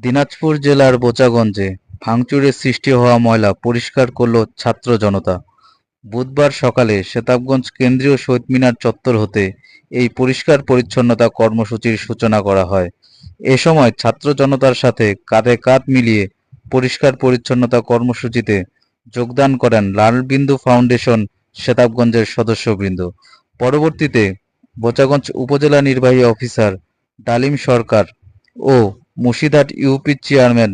দিনাজপুর জেলার বোচাগঞ্জে ভাঙচুরে সৃষ্টি হওয়া ময়লা পরিষ্কার করল ছাত্র জনতা। বুধবার সকালে সেতাবগঞ্জ কেন্দ্রীয় শহীদ মিনার চত্বর হতে এই পরিষ্কার পরিচ্ছন্নতা কর্মসূচির সূচনা করা হয়। এ সময় ছাত্র জনতার সাথে কাঁধে কাঁধ মিলিয়ে পরিষ্কার পরিচ্ছন্নতা কর্মসূচিতে যোগদান করেন লালবিন্দু ফাউন্ডেশন সেতাবগঞ্জের সদস্যবৃন্দ। পরবর্তীতে বোচাগঞ্জ উপজেলা নির্বাহী অফিসার ডালিম সরকার ও মুর্শিদাট ইউপি চেয়ারম্যান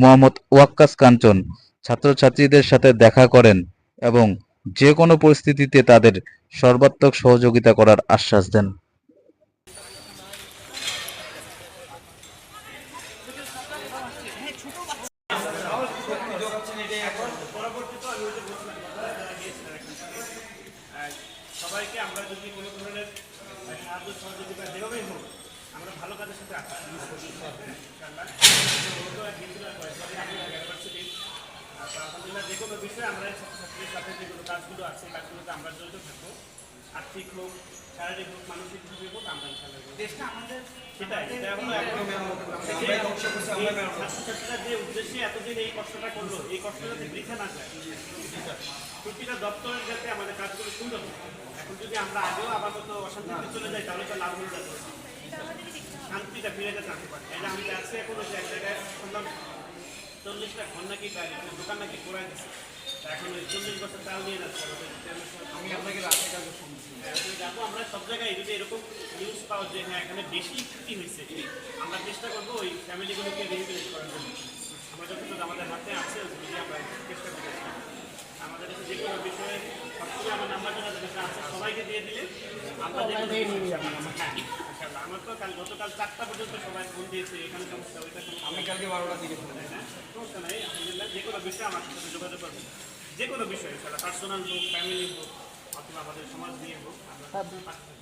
মোহাম্মদ ওয়াক্কাস কাঞ্চন ছাত্রছাত্রীদের সাথে দেখা করেন এবং যে কোনো পরিস্থিতিতে তাদের সর্বাত্মক সহযোগিতা করার আশ্বাস দেন। সবাইকে আমরা যদি কোনো ধরনের সাহায্য সহযোগিতা হোক আমরা ভালো কাজের সাথে আমরা কাজগুলো আছে আমাদের যে উদ্দেশ্যে এতদিন এই কষ্টটা করল, এই কষ্টটা না যায়, প্রতিটা দপ্তরের যাতে আমাদের কাজগুলো সুন্দর এখন যদি আমরা আগেও আপাতত অশান্তিতে চলে যাই, তাহলে তো লাভ হয়ে যাবে। শান্তিটা ফিরে যেতে আসতে পারে। যে আমি আজকে এখন ওই এক জায়গায় শুনলাম চল্লিশটা ঘর নাকি দোকান নাকি কোরাই দিচ্ছে এখন ওই চল্লিশ বছর চাল নিয়ে যাচ্ছে। আমি আপনাকে কাজে শুনছি যাব আমরা সব জায়গায় যদি এরকম নিউজ পাও যে হ্যাঁ এখানে বেশি ক্ষতি হয়েছে। আমরা চেষ্টা করব ওই ফ্যামিলিগুলোকে রিহেবিলিট করার জন্য। আমরা যতটুকু আমাদের হাতে আছে ওইগুলো আমরা চেষ্টা করব আমাদের কাছে যে কোনো বিষয়ে সবসময় আমার নাম্বার যারা যেটা আছে সবাইকে দিয়ে দিলে আমরা যে কোনো হ্যাঁ ইনশাআল্লাহ। আমার তো কাল গতকাল চারটা পর্যন্ত সবাই ফোন দিয়েছে এখানে সমস্যা ওইটা সমস্যা আমি কালকে বারোটার দিকে? সমস্যা নাই আলহামদুলিল্লাহ যে কোনো বিষয়ে আমার সাথে যোগাযোগ করবেন যে কোনো বিষয়ে সেটা পার্সোনাল হোক ফ্যামিলি হোক অথবা আমাদের সমাজ নিয়ে হোক থাকছি।